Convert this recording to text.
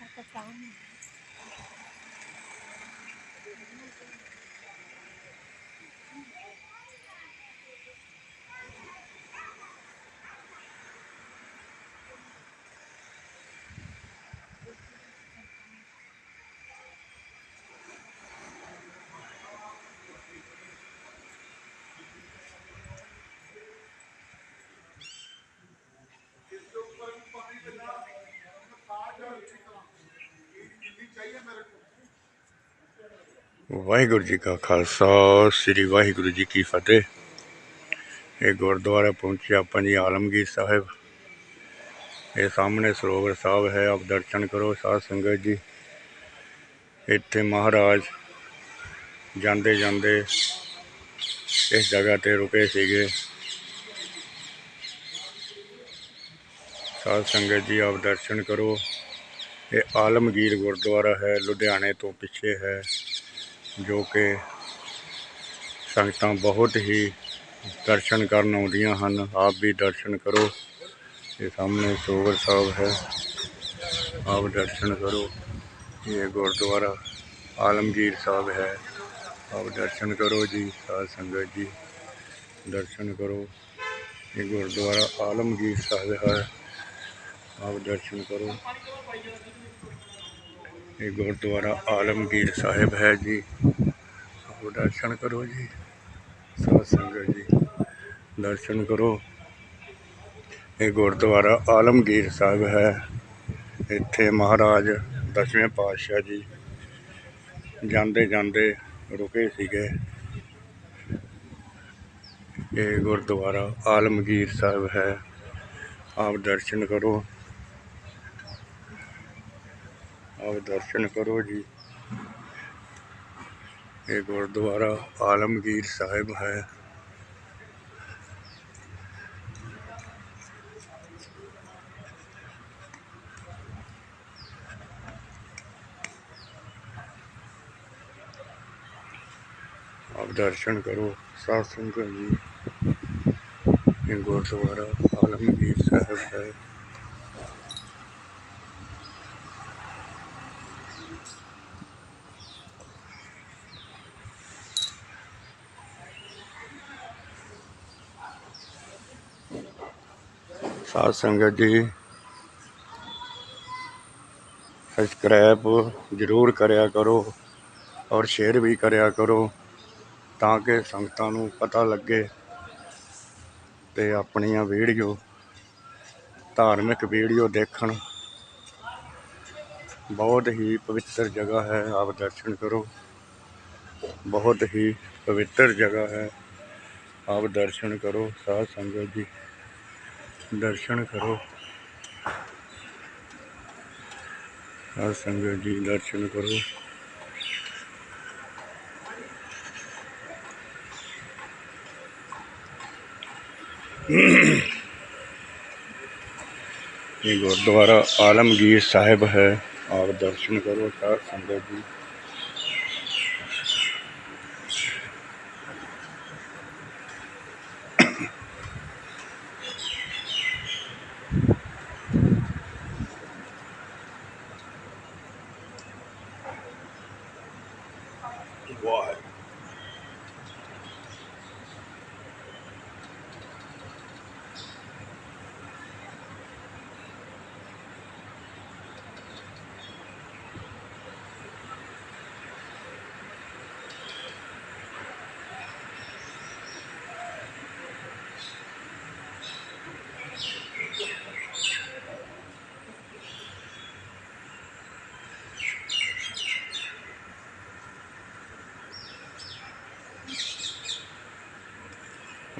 Hasta acá. Waheguru ji ਕਾ ਖਾਲਸਾ, ਸ੍ਰੀ ਵਾਹਿਗੁਰੂ ਜੀ ਕੀ ਫਤਿਹ। ਇਹ ਗੁਰਦੁਆਰਾ ਪਹੁੰਚਿਆ ਆਪਾਂ ਜੀ ਆਲਮਗੀਰ ਸਾਹਿਬ। ਇਹ ਸਾਹਮਣੇ ਸਰੋਵਰ ਸਾਹਿਬ ਹੈ, ਆਪ ਦਰਸ਼ਨ ਕਰੋ ਸਾਧ ਸੰਗਤ ਜੀ। ਇੱਥੇ ਮਹਾਰਾਜ ਜਾਂਦੇ ਜਾਂਦੇ ਇਸ ਜਗ੍ਹਾ ਤੇ ਰੁਕੇ ਸੀਗੇ। ਸਾਧ ਸੰਗਤ ਜੀ, ਆਪ ਦਰਸ਼ਨ ਕਰੋ। ਇਹ ਆਲਮਗੀਰ ਗੁਰਦੁਆਰਾ ਹੈ, ਲੁਧਿਆਣੇ ਤੋਂ ਪਿੱਛੇ ਹੈ। ਜੋ ਕਿ ਸੰਗਤਾਂ ਬਹੁਤ ਹੀ ਦਰਸ਼ਨ ਕਰਨ ਆਉਂਦੀਆਂ ਹਨ। ਆਪ ਵੀ ਦਰਸ਼ਨ ਕਰੋ। ਇਹ ਸਾਹਮਣੇ ਸਰੋਵਰ ਸਾਹਿਬ ਹੈ। ਆਪ ਦਰਸ਼ਨ ਕਰੋ। ਇਹ ਗੁਰਦੁਆਰਾ ਆਲਮਗੀਰ ਸਾਹਿਬ ਹੈ। ਆਪ ਦਰਸ਼ਨ ਕਰੋ ਜੀ, ਸਾਧ ਸੰਗਤ ਜੀ। ਦਰਸ਼ਨ ਕਰੋ। ਇਹ ਗੁਰਦੁਆਰਾ ਆਲਮਗੀਰ ਸਾਹਿਬ ਹੈ। ਆਪ ਦਰਸ਼ਨ ਕਰੋ। ਇਹ ਗੁਰਦੁਆਰਾ ਆਲਮਗੀਰ ਸਾਹਿਬ ਹੈ ਜੀ। ਆਓ ਦਰਸ਼ਨ ਕਰੋ ਜੀ। ਸਾਧ ਸੰਗਤ ਜੀ। ਦਰਸ਼ਨ ਕਰੋ। ਇਹ ਗੁਰਦੁਆਰਾ ਆਲਮਗੀਰ ਸਾਹਿਬ ਹੈ। ਇੱਥੇ ਮਹਾਰਾਜ ਦਸਵੇਂ ਪਾਤਸ਼ਾਹ ਜੀ ਜਾਂਦੇ ਜਾਂਦੇ ਰੁਕੇ ਸੀਗੇ। ਇਹ ਗੁਰਦੁਆਰਾ ਆਲਮਗੀਰ ਸਾਹਿਬ ਹੈ। ਆਪ ਦਰਸ਼ਨ ਕਰੋ। ਆਪ ਦਰਸ਼ਨ ਕਰੋ ਜੀ ਇਹ ਗੁਰਦੁਆਰਾ ਆਲਮਗੀਰ ਸਾਹਿਬ ਹੈ ਆਪ ਦਰਸ਼ਨ ਕਰੋ ਸਾਧ ਸੰਗਤ ਜੀ ਇਹ ਗੁਰਦੁਆਰਾ ਆਲਮਗੀਰ ਸਾਹਿਬ ਸਾਧ ਸੰਗਤ ਜੀ ਸਬਸਕ੍ਰਾਈਬ ਜ਼ਰੂਰ ਕਰਿਆ ਕਰੋ ਔਰ ਸ਼ੇਅਰ ਵੀ ਕਰਿਆ ਕਰੋ ਤਾਂ ਕਿ ਸੰਗਤਾਂ ਨੂੰ ਪਤਾ ਲੱਗੇ ਤੇ ਆਪਣੀਆਂ ਵੀਡੀਓ, ਧਾਰਮਿਕ ਵੀਡੀਓ ਦੇਖਣ। ਬਹੁਤ ਹੀ ਪਵਿੱਤਰ ਜਗ੍ਹਾ ਹੈ, ਆਪ ਦਰਸ਼ਨ ਕਰੋ। ਬਹੁਤ ਹੀ ਪਵਿੱਤਰ ਜਗ੍ਹਾ ਹੈ, ਆਪ ਦਰਸ਼ਨ ਕਰੋ ਸਾਧ ਸੰਗਤ ਜੀ। ਦਰਸ਼ਨ ਕਰੋ ਸਾਧ ਸੰਗਤ ਜੀ ਦਰਸ਼ਨ ਕਰੋ ਇਹ ਗੁਰਦੁਆਰਾ ਆਲਮਗੀਰ ਸਾਹਿਬ ਹੈ ਆਪ ਦਰਸ਼ਨ ਕਰੋ ਸਾਧ ਸੰਗਤ ਜੀ